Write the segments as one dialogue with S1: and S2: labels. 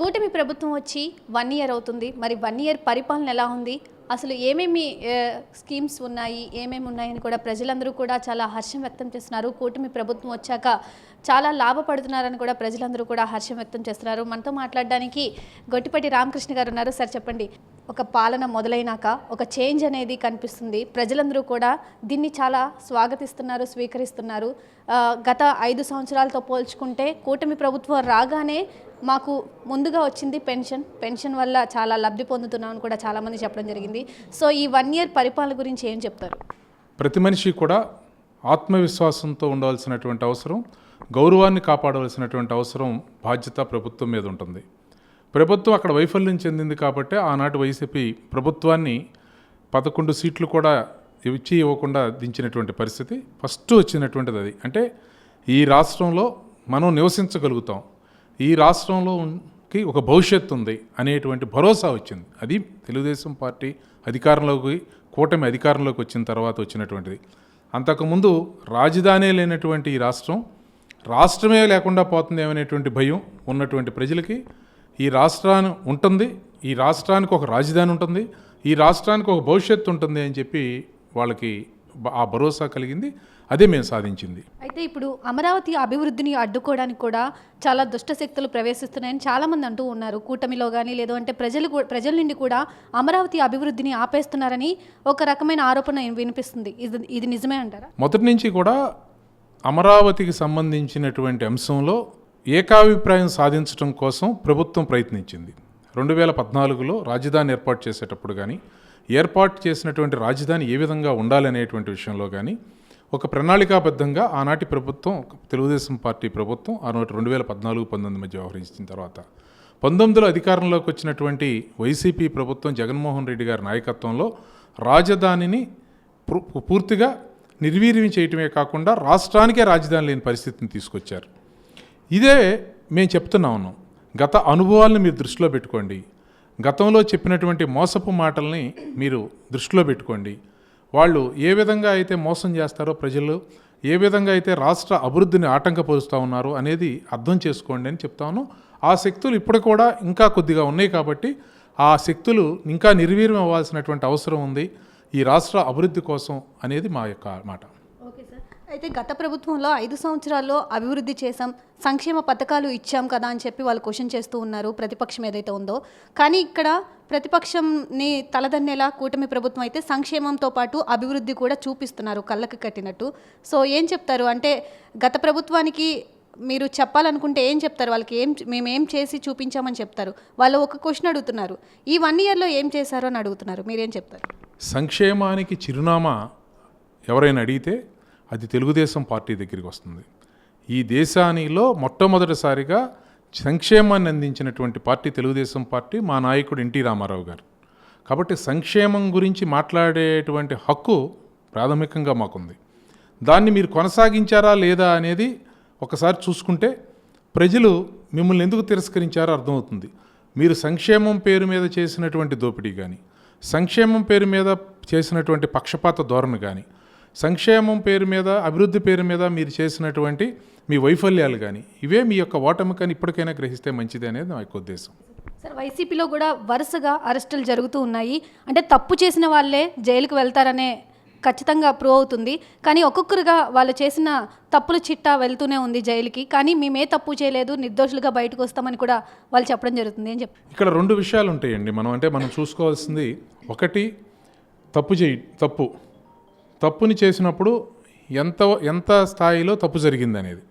S1: కూటమి ప్రభుత్వం వచ్చి వన్ ఇయర్ అవుతుంది. మరి వన్ ఇయర్ పరిపాలన ఎలా ఉంది? అసలు ఏమేమి స్కీమ్స్ ఉన్నాయి ఏమేమి ఉన్నాయని కూడా ప్రజలందరూ కూడా చాలా హర్షం వ్యక్తం చేస్తున్నారు. కూటమి ప్రభుత్వం వచ్చాక చాలా లాభపడుతున్నారని కూడా ప్రజలందరూ కూడా హర్షం వ్యక్తం చేస్తున్నారు. మనతో మాట్లాడడానికి గొట్టిపట్టి రామకృష్ణ గారు ఉన్నారు. సార్ చెప్పండి. ఒక పాలన మొదలైనాక ఒక చేంజ్ అనేది కనిపిస్తుంది. ప్రజలందరూ కూడా దీన్ని చాలా స్వాగతిస్తున్నారు స్వీకరిస్తున్నారు. గత ఐదు సంవత్సరాలతో పోల్చుకుంటే కూటమి ప్రభుత్వం రాగానే మాకు ముందుగా వచ్చింది పెన్షన్. పెన్షన్ వల్ల చాలా లబ్ధి పొందుతున్నామని కూడా చాలామంది చెప్పడం జరిగింది. సో ఈ వన్ ఇయర్ పరిపాలన గురించి ఏం చెప్తారు?
S2: ప్రతి మనిషి కూడా ఆత్మవిశ్వాసంతో ఉండవలసినటువంటి అవసరం గౌరవాన్ని కాపాడవలసినటువంటి అవసరం బాధ్యత ప్రభుత్వం మీద ఉంటుంది. ప్రభుత్వం అక్కడ వైఫల్యం చెందింది కాబట్టి ఆనాటి వైసీపీ ప్రభుత్వాన్ని పదకొండు సీట్లు కూడా ఇచ్చి ఇవ్వకుండా దించినటువంటి పరిస్థితి ఫస్ట్ వచ్చినటువంటిది అది. అంటే ఈ రాష్ట్రంలో మనం నివసించగలుగుతాం. ఈ రాష్ట్రంలో కి ఒక భవిష్యత్తు ఉంది అనేటువంటి భరోసా వచ్చింది. అది తెలుగుదేశం పార్టీ అధికారంలోకి కూటమి అధికారంలోకి వచ్చిన తర్వాత వచ్చినటువంటిది. అంతకుముందు రాజధాని లేనటువంటి ఈ రాష్ట్రం రాష్ట్రమే లేకుండా పోతుంది అనేటువంటి భయం ఉన్నటువంటి ప్రజలకి ఈ రాష్ట్రాన్ని ఉంటుంది ఈ రాష్ట్రానికి ఒక రాజధాని ఉంటుంది ఈ రాష్ట్రానికి ఒక భవిష్యత్తు ఉంటుంది అని చెప్పి వాళ్ళకి ఆ భరోసా కలిగింది. అదే మేము సాధించింది.
S1: అయితే ఇప్పుడు అమరావతి అభివృద్ధిని అడ్డుకోవడానికి కూడా చాలా దుష్ట శక్తులు ప్రవేశిస్తున్నాయని చాలామంది అంటూ ఉన్నారు. కూటమిలో కానీ లేదు అంటే ప్రజలు ప్రజల నుండి కూడా అమరావతి అభివృద్ధిని ఆపేస్తున్నారని ఒక రకమైన ఆరోపణ వినిపిస్తుంది? ఇది ఇది నిజమే అంటారా?
S2: మొదటి నుంచి కూడా అమరావతికి సంబంధించినటువంటి అంశంలో ఏకాభిప్రాయం సాధించడం కోసం ప్రభుత్వం ప్రయత్నించింది. రెండు వేల పద్నాలుగులో రాజధాని ఏర్పాటు చేసేటప్పుడు కానీ ఏర్పాటు చేసినటువంటి రాజధాని ఏ విధంగా ఉండాలనేటువంటి విషయంలో కానీ ఒక ప్రణాళికాబద్ధంగా ఆనాటి ప్రభుత్వం తెలుగుదేశం పార్టీ ప్రభుత్వం ఆనాటి రెండు వేల పద్నాలుగు పంతొమ్మిది మధ్య వ్యవహరించిన తర్వాత పంతొమ్మిదిలో అధికారంలోకి వచ్చినటువంటి వైసీపీ ప్రభుత్వం జగన్మోహన్ రెడ్డి గారి నాయకత్వంలో రాజధానిని పూర్తిగా నిర్వీర్యం చేయటమే కాకుండా రాష్ట్రానికే రాజధాని లేని పరిస్థితిని తీసుకొచ్చారు. ఇదే మేము చెప్తున్నా ఉన్నాం. గత అనుభవాలను మీరు దృష్టిలో పెట్టుకోండి. గతంలో చెప్పినటువంటి మోసపు మాటల్ని మీరు దృష్టిలో పెట్టుకోండి. వాళ్ళు ఏ విధంగా అయితే మోసం చేస్తారో ప్రజలు ఏ విధంగా అయితే రాష్ట్ర అభివృద్ధిని ఆటంకపరుస్తూ ఉన్నారో అనేది అర్థం చేసుకోండి అని చెప్తాను ఆ శక్తులు ఇప్పుడు కూడా ఇంకా కొద్దిగా ఉన్నాయి కాబట్టి ఆ శక్తులు ఇంకా నిర్వీర్యం అవ్వాల్సినటువంటి అవసరం ఉంది ఈ రాష్ట్ర అభివృద్ధి కోసం అనేది మా యొక్క మాట.
S1: అయితే గత ప్రభుత్వంలో ఐదు సంవత్సరాల్లో అభివృద్ధి చేశాం సంక్షేమ పథకాలు ఇచ్చాం కదా అని చెప్పి వాళ్ళు క్వశ్చన్ చేస్తూ ఉన్నారు ప్రతిపక్షం ఏదైతే ఉందో. కానీ ఇక్కడ ప్రతిపక్షంని తలదన్నేలా కూటమి ప్రభుత్వం అయితే సంక్షేమంతో పాటు అభివృద్ధి కూడా చూపిస్తున్నారు కళ్ళకి కట్టినట్టు. సో ఏం చెప్తారు? అంటే గత ప్రభుత్వానికి మీరు చెప్పాలనుకుంటే ఏం చెప్తారు? వాళ్ళకి ఏం మేము ఏం చేసి చూపించామని చెప్తారు? వాళ్ళు ఒక క్వశ్చన్ అడుగుతున్నారు. ఈ వన్ ఇయర్లో ఏం చేశారో అని అడుగుతున్నారు? మీరేం చెప్తారు?
S2: సంక్షేమానికి చిరునామా ఎవరైనా అడిగితే అది తెలుగుదేశం పార్టీ దగ్గరికి వస్తుంది. ఈ దేశానిలో మొట్టమొదటిసారిగా సంక్షేమాన్ని అందించినటువంటి పార్టీ తెలుగుదేశం పార్టీ మా నాయకుడు ఎన్టీ రామారావు గారు. కాబట్టి సంక్షేమం గురించి మాట్లాడేటువంటి హక్కు ప్రాథమికంగా మాకుంది. దాన్ని మీరు కొనసాగించారా లేదా అనేది ఒకసారి చూసుకుంటే ప్రజలు మిమ్మల్ని ఎందుకు తిరస్కరించారో అర్థమవుతుంది. మీరు సంక్షేమం పేరు మీద చేసినటువంటి దోపిడీ కానీ సంక్షేమం పేరు మీద చేసినటువంటి పక్షపాత ధోరణి కానీ సంక్షేమం పేరు మీద అభివృద్ధి పేరు మీద మీరు చేసినటువంటి మీ వైఫల్యాలు కానీ ఇవే మీ యొక్క ఓటమి కానీ ఇప్పటికైనా గ్రహిస్తే మంచిది అనేది నా యొక్క ఉద్దేశం.
S1: సార్ వైసీపీలో కూడా వరుసగా అరెస్టులు జరుగుతూ ఉన్నాయి. అంటే తప్పు చేసిన వాళ్ళే జైలుకు వెళ్తారనే ఖచ్చితంగా ప్రూవ్ అవుతుంది. కానీ ఒక్కొక్కరుగా వాళ్ళు చేసిన తప్పుల చిట్టా వెళ్తూనే ఉంది జైలుకి. కానీ మేమే తప్పు చేయలేదు నిర్దోషులుగా బయటకు వస్తామని కూడా వాళ్ళు చెప్పడం జరుగుతుంది అని చెప్పి.
S2: ఇక్కడ రెండు విషయాలు ఉంటాయండి. మనం అంటే మనం చూసుకోవాల్సింది ఒకటి తప్పు చేయి తప్పు. తప్పుని చేసినప్పుడు ఎంత ఎంత స్థాయిలో తప్పు జరిగిందనేది.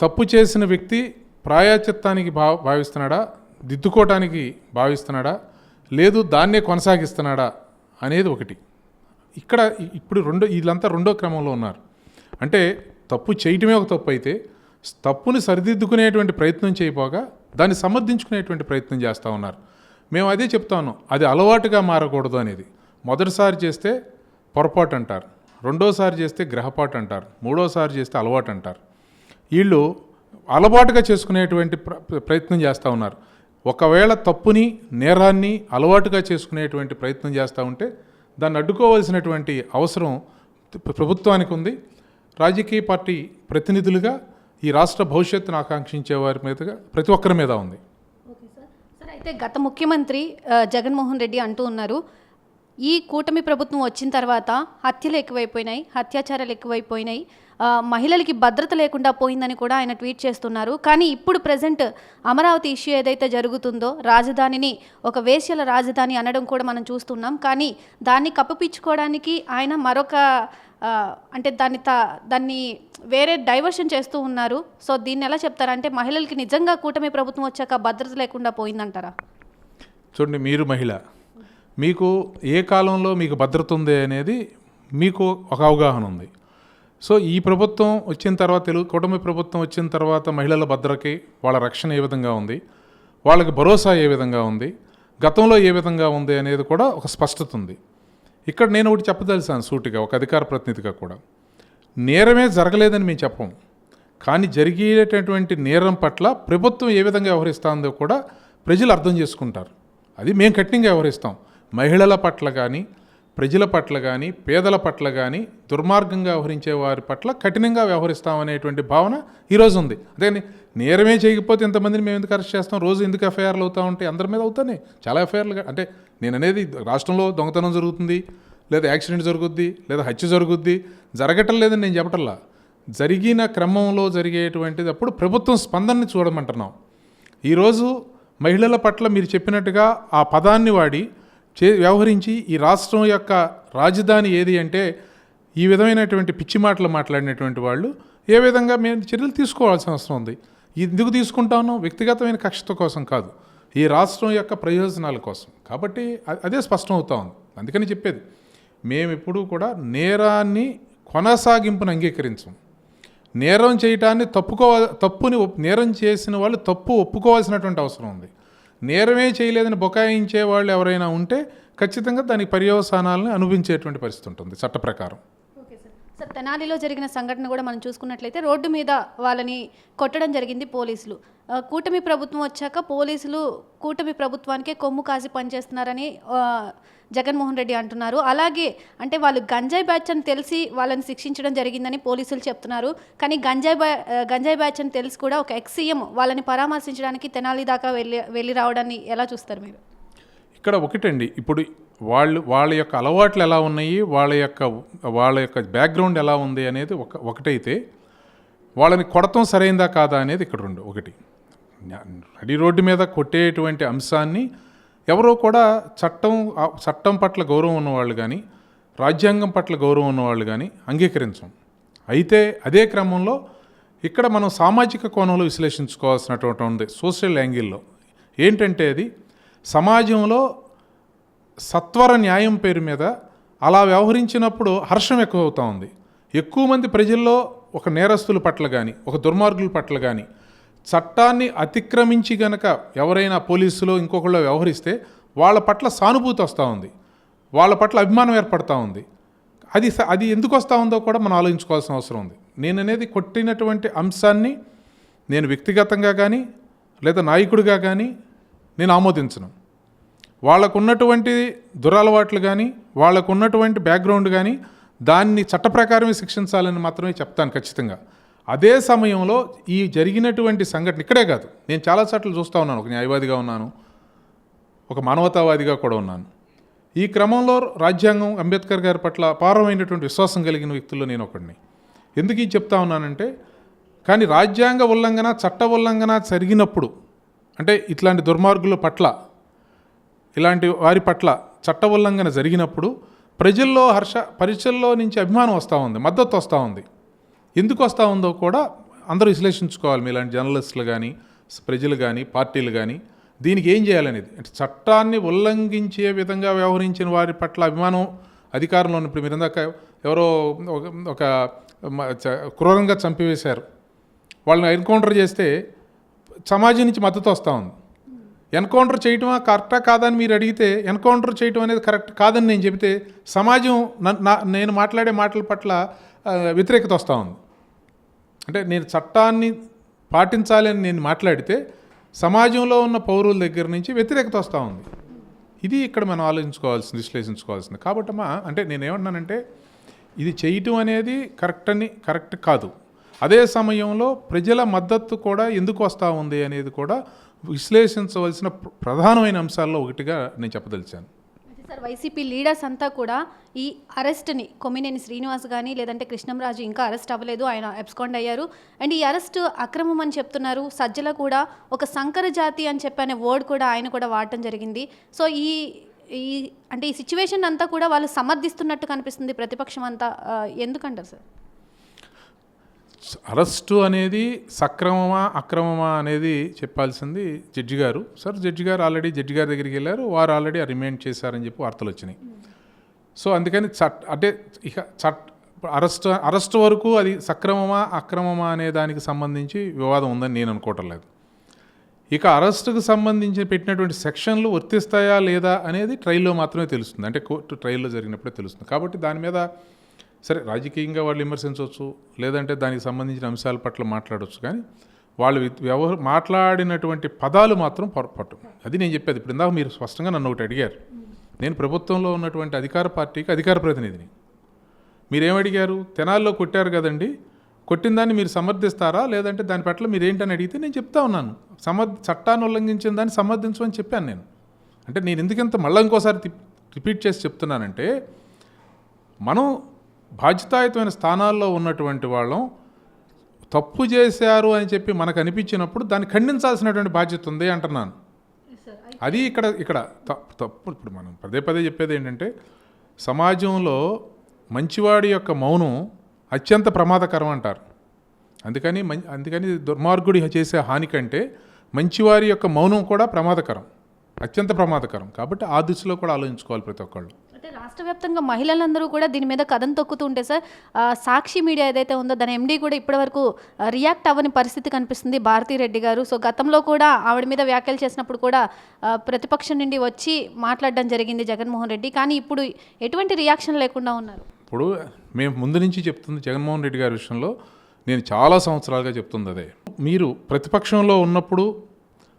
S2: తప్పు చేసిన వ్యక్తి ప్రాయాచిత్తానికి భా భావిస్తున్నాడా? దిద్దుకోవటానికి భావిస్తున్నాడా? లేదు దాన్నే కొనసాగిస్తున్నాడా? అనేది ఒకటి. ఇక్కడ ఇప్పుడు రెండో వీళ్ళంతా రెండో క్రమంలో ఉన్నారు. అంటే తప్పు చేయటమే ఒక తప్పు అయితే తప్పుని సరిదిద్దుకునేటువంటి ప్రయత్నం చేయబోగా దాన్ని సమర్థించుకునేటువంటి ప్రయత్నం చేస్తూ ఉన్నారు. మేము అదే చెప్తాను అది అలవాటుగా మారకూడదు అనేది. మొదటిసారి చేస్తే పొరపాటు అంటారు రెండోసారి చేస్తే గ్రహపాటు అంటారు మూడోసారి చేస్తే అలవాటు అంటారు వీళ్ళు అలవాటుగా చేసుకునేటువంటి ప్ర- ప్రయత్నం చేస్తూ ఉన్నారు. ఒకవేళ తప్పుని నేరాన్ని అలవాటుగా చేసుకునేటువంటి ప్రయత్నం చేస్తూ ఉంటే దాన్ని అడ్డుకోవాల్సినటువంటి అవసరం ప్రభుత్వానికి ఉంది. రాజకీయ పార్టీ ప్రతినిధులుగా ఈ రాష్ట్ర భవిష్యత్తును ఆకాంక్షించే వారి మీదుగా ప్రతి ఒక్కరి మీద ఉంది.
S1: అయితే గత ముఖ్యమంత్రి జగన్మోహన్ రెడ్డి అంటూ ఉన్నారు ఈ కూటమి ప్రభుత్వం వచ్చిన తర్వాత హత్యలు ఎక్కువైపోయినాయి అత్యాచారాలు ఎక్కువైపోయినాయి. మహిళలకి భద్రత లేకుండా పోయిందని కూడా ఆయన ట్వీట్ చేస్తున్నారు. కానీ ఇప్పుడు ప్రజెంట్ అమరావతి ఇష్యూ ఏదైతే జరుగుతుందో రాజధానిని ఒక వేశ్యల రాజధాని అనడం కూడా మనం చూస్తున్నాం. కానీ దాన్ని కప్పిపించుకోవడానికి ఆయన మరొక అంటే దాన్ని త దాన్ని వేరే డైవర్షన్ చేస్తూ ఉన్నారు. సో దీన్ని ఎలా చెప్తారంటే మహిళలకి నిజంగా కూటమి ప్రభుత్వం వచ్చాక భద్రత లేకుండా పోయిందంటారా?
S2: చూడండి మీరు మహిళ మీకు ఏ కాలంలో మీకు భద్రత ఉంది అనేది మీకు ఒక అవగాహన ఉంది. సో ఈ ప్రభుత్వం వచ్చిన తర్వాత తెలుగు కుటుంబ ప్రభుత్వం వచ్చిన తర్వాత మహిళల భద్రతకి వాళ్ళ రక్షణ ఏ విధంగా ఉంది? వాళ్ళకి భరోసా ఏ విధంగా ఉంది? గతంలో ఏ విధంగా ఉంది అనేది కూడా ఒక స్పష్టత ఉంది. ఇక్కడ నేను ఒకటి చెప్పదలిసాను సూటిగా ఒక అధికార ప్రతినిధిగా కూడా. నేరమే జరగలేదని మేము చెప్పం కానీ జరిగేటటువంటి నేరం పట్ల ప్రభుత్వం ఏ విధంగా వ్యవహరిస్తుందో కూడా ప్రజలు అర్థం చేసుకుంటారు. అది మేము కఠినంగా వ్యవహరిస్తాం. మహిళల పట్ల కానీ ప్రజల పట్ల కానీ పేదల పట్ల కానీ దుర్మార్గంగా వ్యవహరించే వారి పట్ల కఠినంగా వ్యవహరిస్తామనేటువంటి భావన ఈరోజు ఉంది. అదే నేరమే చేయకపోతే ఎంతమందిని మేము ఎందుకు అరెస్ట్ చేస్తాం? రోజు ఎందుకు ఎఫ్ఐఆర్లు అవుతా ఉంటాయి? అందరి మీద అవుతానే. చాలా ఎఫ్ఐఆర్లు అంటే నేను అనేది రాష్ట్రంలో దొంగతనం జరుగుతుంది లేదా యాక్సిడెంట్ జరుగుద్ది లేదా హత్య జరుగుద్ది జరగటం లేదని నేను చెప్పటల్లా. జరిగిన క్రమంలో జరిగేటువంటిది అప్పుడు ప్రభుత్వం స్పందనని చూడమంటున్నాం. ఈరోజు మహిళల పట్ల మీరు చెప్పినట్టుగా ఆ పదాన్ని వాడి చే వ్యవహరించి ఈ రాష్ట్రం యొక్క రాజధాని ఏది అంటే ఈ విధమైనటువంటి పిచ్చి మాటలు మాట్లాడినటువంటి వాళ్ళు ఏ విధంగా మేము చర్యలు తీసుకోవాల్సిన అవసరం ఉంది? ఎందుకు తీసుకుంటా వ్యక్తిగతమైన కక్షత కోసం కాదు. ఈ రాష్ట్రం యొక్క ప్రయోజనాల కోసం. కాబట్టి అదే స్పష్టం అవుతా ఉంది. అందుకని చెప్పేది. మేము ఎప్పుడూ కూడా నేరాన్ని కొనసాగింపును అంగీకరించం. నేరం చేయటాన్ని తప్పుకో తప్పుని ఒప్- నేరం చేసిన వాళ్ళు తప్పు ఒప్పుకోవాల్సినటువంటి అవసరం ఉంది. నేరమే చేయలేదని బొకాయించే వాళ్ళు ఎవరైనా ఉంటే ఖచ్చితంగా దాని పర్యవసానాలను అనుభవించేటువంటి పరిస్థితి ఉంటుంది చట్ట ప్రకారం.
S1: సార్ తెనాలిలో జరిగిన సంఘటన కూడా మనం చూసుకున్నట్లయితే రోడ్డు మీద వాళ్ళని కొట్టడం జరిగింది పోలీసులు. కూటమి ప్రభుత్వం వచ్చాక పోలీసులు కూటమి ప్రభుత్వానికే కొమ్ము కాసి పనిచేస్తున్నారని జగన్మోహన్ రెడ్డి అంటున్నారు. అలాగే అంటే వాళ్ళు గంజాయి బ్యాచ్ అని తెలిసి వాళ్ళని శిక్షించడం జరిగిందని పోలీసులు చెప్తున్నారు. కానీ గంజాయి బ్యా గంజాయి బ్యాచ్ అని తెలిసి కూడా ఒక ఎక్స్ సీఎం వాళ్ళని పరామర్శించడానికి తెనాలి దాకా వెళ్ళి వెళ్ళి రావడాన్ని ఎలా చూస్తారు మీరు?
S2: ఇక్కడ ఒకటండి. ఇప్పుడు వాళ్ళు వాళ్ళ యొక్క అలవాట్లు ఎలా ఉన్నాయి వాళ్ళ యొక్క వాళ్ళ యొక్క బ్యాక్గ్రౌండ్ ఎలా ఉంది అనేది ఒక ఒకటైతే వాళ్ళని కొడతం సరైందా కాదా అనేది ఇక్కడ రెండు ఒకటి. నడి రోడ్డు మీద కొట్టేటువంటి అంశాన్ని ఎవరో కూడా చట్టం చట్టం పట్ల గౌరవం ఉన్నవాళ్ళు కానీ రాజ్యాంగం పట్ల గౌరవం ఉన్నవాళ్ళు కానీ అంగీకరించం. అయితే అదే క్రమంలో ఇక్కడ మనం సామాజిక కోణంలో విశ్లేషించుకోవాల్సినటువంటి ఉంది సోషల్ యాంగిల్లో. ఏంటంటే అది సమాజంలో సత్వర న్యాయం పేరు మీద అలా వ్యవహరించినప్పుడు హర్షం ఎక్కువ అవుతా ఉంది. ఎక్కువ మంది ప్రజల్లో ఒక నేరస్తుల పట్ల కానీ ఒక దుర్మార్గుల పట్ల కానీ చట్టాన్ని అతిక్రమించి గనక ఎవరైనా పోలీసులు ఇంకొకళ్ళు వ్యవహరిస్తే వాళ్ళ పట్ల సానుభూతి వస్తూ ఉంది. వాళ్ళ పట్ల అభిమానం ఏర్పడతా ఉంది. అది స- అది ఎందుకు వస్తూ ఉందో కూడా మనం ఆలోచించుకోవాల్సిన అవసరం ఉంది. నేను అనేది కొట్టినటువంటి అంశాన్ని నేను వ్యక్తిగతంగా కానీ లేదా నాయకుడిగా కానీ నేను ఆమోదించను. వాళ్ళకున్నటువంటి దురలవాట్లు కానీ వాళ్ళకున్నటువంటి బ్యాక్గ్రౌండ్ కానీ దాన్ని చట్ట ప్రకారమే శిక్షించాలని మాత్రమే చెప్తాను ఖచ్చితంగా. అదే సమయంలో ఈ జరిగినటువంటి సంఘటన ఇక్కడే కాదు. నేను చాలా చోట్ల చూస్తూ ఉన్నాను. ఒక న్యాయవాదిగా ఉన్నాను. ఒక మానవతావాదిగా కూడా ఉన్నాను. ఈ క్రమంలో రాజ్యాంగం అంబేద్కర్ గారి పట్ల అపారమైనటువంటి విశ్వాసం కలిగిన వ్యక్తుల్లో నేను ఒకడిని. ఎందుకు ఇది చెప్తా ఉన్నానంటే కానీ రాజ్యాంగ ఉల్లంఘన చట్ట ఉల్లంఘన జరిగినప్పుడు అంటే ఇట్లాంటి దుర్మార్గుల పట్ల ఇలాంటి వారి పట్ల చట్ట ఉల్లంఘన జరిగినప్పుడు ప్రజల్లో హర్ష పరిచయల్లో నుంచి అభిమానం వస్తూ ఉంది మద్దతు వస్తూ ఉంది. ఎందుకు వస్తూ ఉందో కూడా అందరూ విశ్లేషించుకోవాలి. మీలాంటి జర్నలిస్టులు కానీ ప్రజలు కానీ పార్టీలు కానీ దీనికి ఏం చేయాలనేది? అంటే చట్టాన్ని ఉల్లంఘించే విధంగా వ్యవహరించిన వారి పట్ల అభిమానం అధికారంలో ఉన్నప్పుడు మీరు ఇందాక ఎవరో ఒక- చ- క్రూరంగా చంపివేశారు. వాళ్ళని ఎన్కౌంటర్ చేస్తే సమాజం నుంచి మద్దతు వస్తూ ఉంది. ఎన్కౌంటర్ చేయటమా కరెక్టా కాదని మీరు అడిగితే ఎన్కౌంటర్ చేయటం అనేది కరెక్ట్ కాదని నేను చెబితే సమాజం నా నేను మాట్లాడే మాటల పట్ల వ్యతిరేకత వస్తూ ఉంది. అంటే నేను చట్టాన్ని పాటించాలి అని నేను మాట్లాడితే సమాజంలో ఉన్న పౌరుల దగ్గర నుంచి వ్యతిరేకత వస్తూ ఉంది. ఇది ఇక్కడ మనం ఆలోచించుకోవాల్సింది విశ్లేషించుకోవాల్సింది. కాబట్టి అంటే నేనేమన్నానంటే ఇది చేయటం అనేది కరెక్ట్ అని కరెక్ట్ కాదు. అదే సమయంలో ప్రజల మద్దతు కూడా ఎందుకు వస్తూ ఉంది అనేది కూడా విశ్లేషించవలసిన ప్రధానమైన అంశాల్లో ఒకటిగా నేను చెప్పదలిచాను.
S1: సార్ వైసీపీ లీడర్స్ అంతా కూడా ఈ అరెస్ట్ని కొమ్మినేని శ్రీనివాస్ కానీ లేదంటే కృష్ణంరాజు ఇంకా అరెస్ట్ అవ్వలేదు ఆయన ఎబ్స్కాండ్ అయ్యారు. అండ్ ఈ అరెస్ట్ అక్రమం అని చెప్తున్నారు సజ్జల కూడా ఒక సంకర జాతి అని చెప్పి అనే వర్డ్ కూడా ఆయన కూడా వాడటం జరిగింది. సో ఈ ఈ అంటే ఈ సిచ్యువేషన్ అంతా కూడా వాళ్ళు సమర్థిస్తున్నట్టు కనిపిస్తుంది ప్రతిపక్షం అంతా ఎందుకంటారు సార్?
S2: అరెస్టు అనేది సక్రమమా అక్రమమా అనేది చెప్పాల్సింది జడ్జి గారు. సార్ జడ్జి గారు ఆల్రెడీ జడ్జి గారి దగ్గరికి వెళ్ళారు. వారు ఆల్రెడీ రిమైండ్ చేశారని చెప్పి వార్తలు వచ్చినాయి. సో అందుకని చట్ అంటే ఇక చట్ అరెస్ట్ అరెస్ట్ వరకు అది సక్రమమా అక్రమమా అనే దానికి సంబంధించి వివాదం ఉందని నేను అనుకోవటం లేదు. ఇక అరెస్టుకు సంబంధించి పెట్టినటువంటి సెక్షన్లు వర్తిస్తాయా లేదా అనేది ట్రైల్లో మాత్రమే తెలుస్తుంది. అంటే కోర్టు ట్రైల్లో జరిగినప్పుడే తెలుస్తుంది. కాబట్టి దాని మీద సరే రాజకీయంగా వాళ్ళు విమర్శించవచ్చు లేదంటే దానికి సంబంధించిన అంశాల పట్ల మాట్లాడవచ్చు కానీ వాళ్ళు వ్యవహ మాట్లాడినటువంటి పదాలు మాత్రం పొరపాటు అది నేను చెప్పేది. ఇప్పుడు ఇందాక మీరు స్పష్టంగా నన్ను ఒకటి అడిగారు. నేను ప్రభుత్వంలో ఉన్నటువంటి అధికార పార్టీకి అధికార ప్రతినిధిని. మీరేమడిగారు? తెనాల్లో కొట్టారు కదండి. కొట్టిన దాన్ని మీరు సమర్థిస్తారా? లేదంటే దాని పట్ల మీరు ఏంటని అడిగితే నేను చెప్తా ఉన్నాను. సమర్థ చట్టాన్ని ఉల్లంఘించిన దాన్ని సమర్థించమని చెప్పాను నేను. అంటే నేను ఎందుకంత మళ్ళీ ఇంకోసారి రిపీట్ చేసి చెప్తున్నానంటే మనం బాధ్యతాయుతమైన స్థానాల్లో ఉన్నటువంటి వాళ్ళం తప్పు చేశారు అని చెప్పి మనకు అనిపించినప్పుడు దాన్ని ఖండించాల్సినటువంటి బాధ్యత ఉంది అంటున్నాను. అది ఇక్కడ ఇక్కడ తప్పు తప్పు ఇప్పుడు మనం పదే పదే చెప్పేది ఏంటంటే సమాజంలో మంచివాడి యొక్క మౌనం అత్యంత ప్రమాదకరం అంటారు. అందుకని మం అందుకని దుర్మార్గుడి చేసే హాని కంటే మంచివారి యొక్క మౌనం కూడా ప్రమాదకరం అత్యంత ప్రమాదకరం. కాబట్టి ఆ దిశలో కూడా ఆలోచించుకోవాలి ప్రతి ఒక్కళ్ళు.
S1: అయితే రాష్ట్ర వ్యాప్తంగా మహిళలందరూ కూడా దీని మీద కథం తొక్కుతూ ఉంటే సార్ సాక్షి మీడియా ఏదైతే ఉందో దాని ఎండీ కూడా ఇప్పటివరకు రియాక్ట్ అవ్వని పరిస్థితి కనిపిస్తుంది భారతీ రెడ్డి గారు. సో గతంలో కూడా ఆవిడ మీద వ్యాఖ్యలు చేసినప్పుడు కూడా ప్రతిపక్షం నుండి వచ్చి మాట్లాడడం జరిగింది జగన్మోహన్ రెడ్డి. కానీ ఇప్పుడు ఎటువంటి రియాక్షన్ లేకుండా ఉన్నారు?
S2: ఇప్పుడు మేము ముందు నుంచి చెప్తుంది జగన్మోహన్ రెడ్డి గారి విషయంలో నేను చాలా సంవత్సరాలుగా చెప్తుంది అదే. మీరు ప్రతిపక్షంలో ఉన్నప్పుడు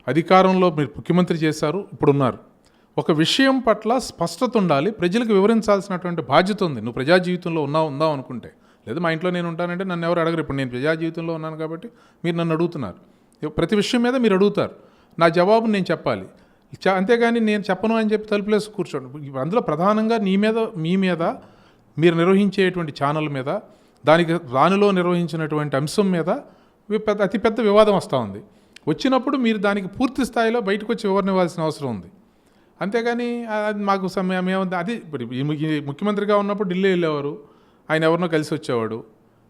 S2: అధికారంలో మీరు ముఖ్యమంత్రి చేశారు ఇప్పుడు ఉన్నారు ఒక విషయం పట్ల స్పష్టత ఉండాలి ప్రజలకు వివరించాల్సినటువంటి బాధ్యత ఉంది. నువ్వు ప్రజా జీవితంలో ఉన్నావు ఉందావు అనుకుంటే. లేదా మా ఇంట్లో నేను ఉంటానంటే నన్ను ఎవరు అడగరు. ఇప్పుడు నేను ప్రజా జీవితంలో ఉన్నాను కాబట్టి మీరు నన్ను అడుగుతున్నారు. ప్రతి విషయం మీద మీరు అడుగుతారు. నా జవాబు నేను చెప్పాలి. అంతేగాని నేను చెప్పను అని చెప్పి తలుపులేసి కూర్చోండి. అందులో ప్రధానంగా నీ మీద మీ మీద మీరు నిర్వహించేటువంటి ఛానల్ మీద దానికి దానిలో నిర్వహించినటువంటి అంశం మీద పెద్ద అతిపెద్ద వివాదం వస్తూ ఉంది. వచ్చినప్పుడు మీరు దానికి పూర్తి స్థాయిలో బయటకు వచ్చి వివరణ ఇవ్వాల్సిన అవసరం ఉంది. అంతేగాని అది మాకు సమయం ఏముంది అది ఇప్పుడు ముఖ్యమంత్రిగా ఉన్నప్పుడు ఢిల్లీ వెళ్ళేవారు. ఆయన ఎవరినో కలిసి వచ్చేవాడు.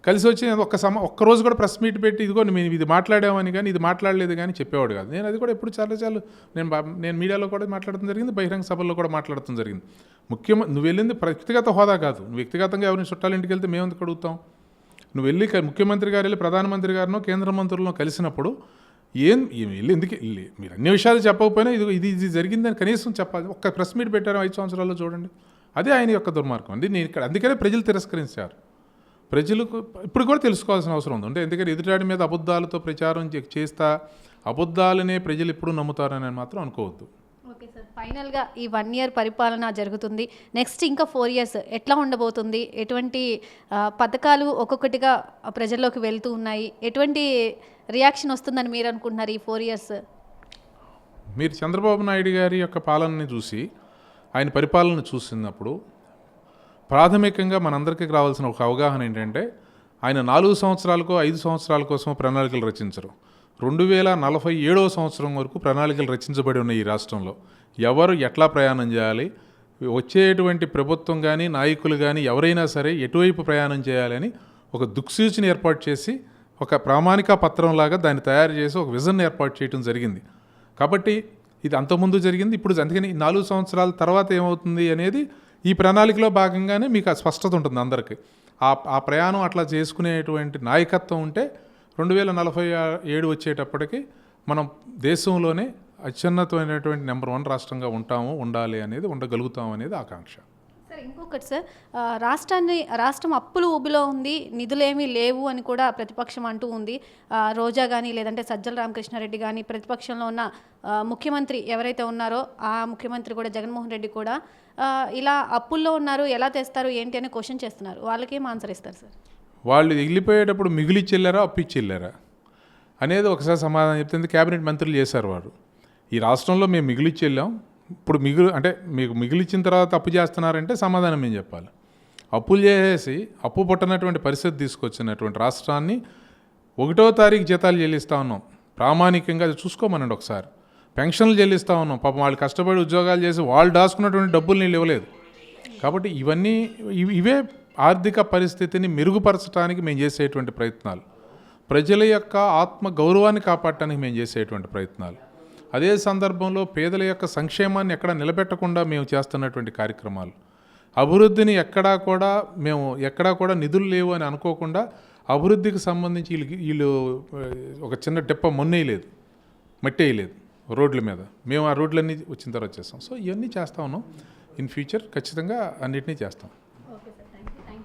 S2: కలిసి వచ్చి ఒక్క సమ ఒక్క రోజు కూడా ప్రెస్ మీట్ పెట్టి ఇదిగో మేము ఇది మాట్లాడామని కానీ ఇది మాట్లాడలేదు కానీ చెప్పేవాడు కాదు. నేను అది కూడా ఎప్పుడు చాలా చాలు నేను బా- నేను మీడియాలో కూడా మాట్లాడటం జరిగింది బహిరంగ సభల్లో కూడా మాట్లాడటం జరిగింది. ముఖ్యమంత్రి నువ్వు వెళ్ళింది వ్యక్తిగత హోదా కాదు. నువ్వు వ్యక్తిగతంగా ఎవరిని చుట్టాల ఇంటికి వెళ్తే మేము ఎందుకు అడుగుతాం? నువ్వు వెళ్ళి ముఖ్యమంత్రి గారు వెళ్ళి ప్రధానమంత్రి గారినో కేంద్ర మంత్రులను కలిసినప్పుడు ఏం వీళ్ళు వెళ్ళి ఎందుకు వెళ్ళి మీరు అన్ని విషయాలు చెప్పకపోయినా ఇది ఇది ఇది జరిగిందని కనీసం చెప్పాలి. ఒక్క ప్రెస్ మీట్ పెట్టారు ఐదు సంవత్సరాల్లో చూడండి. అదే ఆయన యొక్క దుర్మార్గం. అండి నేను ఇక్కడ అందుకనే ప్రజలు తిరస్కరించారు. ప్రజలకు ఇప్పుడు కూడా తెలుసుకోవాల్సిన అవసరం ఉంది. అంటే ఎందుకంటే ఎదుటాడి మీద అబద్ధాలతో ప్రచారం చేస్తా అబద్ధాలనే ప్రజలు ఎప్పుడు నమ్ముతారని మాత్రం అనుకోవద్దు.
S1: Okay sir. ఫైనల్గా ఈ వన్ ఇయర్ పరిపాలన జరుగుతుంది. నెక్స్ట్ ఇంకా ఫోర్ ఇయర్స్ ఎట్లా ఉండబోతుంది? ఎటువంటి పథకాలు ఒక్కొక్కటిగా ప్రజల్లోకి వెళ్తూ ఉన్నాయి. ఎటువంటి రియాక్షన్ వస్తుందని మీరు అనుకుంటున్నారు ఈ ఫోర్ ఇయర్స్?
S2: మీరు చంద్రబాబు నాయుడు గారి యొక్క పాలనని చూసి ఆయన పరిపాలన చూసినప్పుడు ప్రాథమికంగా మనందరికీ రావాల్సిన ఒక అవగాహన ఏంటంటే ఆయన నాలుగు సంవత్సరాలకో ఐదు సంవత్సరాల కోసం ప్రణాళికలు రచించరు. రెండు వేల నలభై ఏడవ సంవత్సరం వరకు ప్రణాళికలు రచించబడి ఉన్నాయి ఈ రాష్ట్రంలో. ఎవరు ఎట్లా ప్రయాణం చేయాలి? వచ్చేటువంటి ప్రభుత్వం కానీ నాయకులు కానీ ఎవరైనా సరే ఎటువైపు ప్రయాణం చేయాలని ఒక దుక్సూచిని ఏర్పాటు చేసి ఒక ప్రామాణిక పత్రంలాగా దాన్ని తయారు చేసి ఒక విజన్ ఏర్పాటు చేయడం జరిగింది. కాబట్టి ఇది అంతకుముందు జరిగింది. ఇప్పుడు అందుకని ఈ నాలుగు సంవత్సరాల తర్వాత ఏమవుతుంది అనేది ఈ ప్రణాళికలో భాగంగానే మీకు స్పష్టత ఉంటుంది అందరికీ. ఆ ఆ ప్రయాణం అట్లా చేసుకునేటువంటి నాయకత్వం ఉంటే రెండు వేల నలభై ఏడు వచ్చేటప్పటికి మనం దేశంలోనే అత్యున్నతమైనటువంటి నెంబర్ వన్ రాష్ట్రంగా ఉంటాము ఉండాలి అనేది ఉండగలుగుతాం అనేది ఆకాంక్ష.
S1: సార్ ఇంకొకటి సార్ రాష్ట్రాన్ని రాష్ట్రం అప్పులు ఊబిలో ఉంది నిధులేమీ లేవు అని కూడా ప్రతిపక్షం అంటూ ఉంది. రోజా కానీ లేదంటే సజ్జల రామకృష్ణారెడ్డి కానీ ప్రతిపక్షంలో ఉన్న ముఖ్యమంత్రి ఎవరైతే ఉన్నారో ఆ ముఖ్యమంత్రి కూడా జగన్మోహన్ రెడ్డి కూడా ఇలా అప్పుల్లో ఉన్నారు ఎలా తెస్తారు ఏంటి అని క్వశ్చన్ చేస్తున్నారు. వాళ్ళకేం ఆన్సర్ ఇస్తారు సార్?
S2: వాళ్ళు ఎగిలిపోయేటప్పుడు మిగిలిచ్చి వెళ్ళారా అప్పిచ్చి వెళ్ళారా అనేది ఒకసారి సమాధానం చెప్తే క్యాబినెట్ మంత్రులు చేశారు వారు. ఈ రాష్ట్రంలో మేము మిగిలిచ్చి వెళ్ళాం ఇప్పుడు మిగులు అంటే మీకు మిగిలిచ్చిన తర్వాత అప్పు చేస్తున్నారంటే సమాధానం ఏం చెప్పాలి. అప్పులు చేసేసి అప్పు పుట్టనటువంటి పరిస్థితి తీసుకొచ్చినటువంటి రాష్ట్రాన్ని ఒకటో తారీఖు జీతాలు చెల్లిస్తూ ఉన్నాం. ప్రామాణికంగా అది చూసుకోమనండి ఒకసారి. పెన్షన్లు చెల్లిస్తూ ఉన్నాం. పాపం వాళ్ళు కష్టపడి ఉద్యోగాలు చేసి వాళ్ళు దాచుకున్నటువంటి డబ్బులు నీళ్ళు ఇవ్వలేదు. కాబట్టి ఇవన్నీ ఇవి- ఇవే ఆర్థిక పరిస్థితిని మెరుగుపరచడానికి మేము చేసేటువంటి ప్రయత్నాలు. ప్రజల యొక్క ఆత్మ గౌరవాన్ని కాపాడటానికి మేము చేసేటువంటి ప్రయత్నాలు. అదే సందర్భంలో పేదల యొక్క సంక్షేమాన్ని ఎక్కడ నిలబెట్టకుండా మేము చేస్తున్నటువంటి కార్యక్రమాలు. అభివృద్ధిని ఎక్కడా కూడా మేము ఎక్కడా కూడా నిధులు లేవు అని అనుకోకుండా అభివృద్ధికి సంబంధించి వీళ్ళు వీళ్ళు ఒక చిన్న డెప్ప మొన్నేయలేదు. మట్టి వేయలేదు రోడ్ల మీద. మేము ఆ రోడ్లన్నీ వచ్చిన తర్వాత చేస్తాం. సో ఇవన్నీ చేస్తా ఉన్నాం. ఇన్ ఫ్యూచర్ ఖచ్చితంగా అన్నిటినీ చేస్తాం.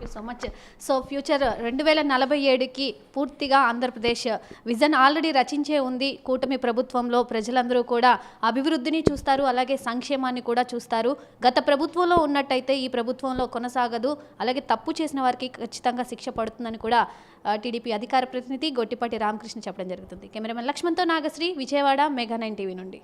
S1: Thank you so much so future రెండు వేల నలభై ఏడుకి పూర్తిగా ఆంధ్రప్రదేశ్ విజన్ ఆల్రెడీ రచించే ఉంది. కూటమి ప్రభుత్వంలో ప్రజలందరూ కూడా అభివృద్ధిని చూస్తారు. అలాగే సంక్షేమాన్ని కూడా చూస్తారు. గత ప్రభుత్వంలో ఉన్నట్టయితే ఈ ప్రభుత్వంలో కొనసాగదు. అలాగే తప్పు చేసిన వారికి ఖచ్చితంగా శిక్ష పడుతుందని కూడా టీడీపీ అధికార ప్రతినిధి గొట్టిపాటి రామకృష్ణ చెప్పడం జరుగుతుంది. Cameraman లక్ష్మణ్తో Nagasri Vijayawada mega nine TV నుండి.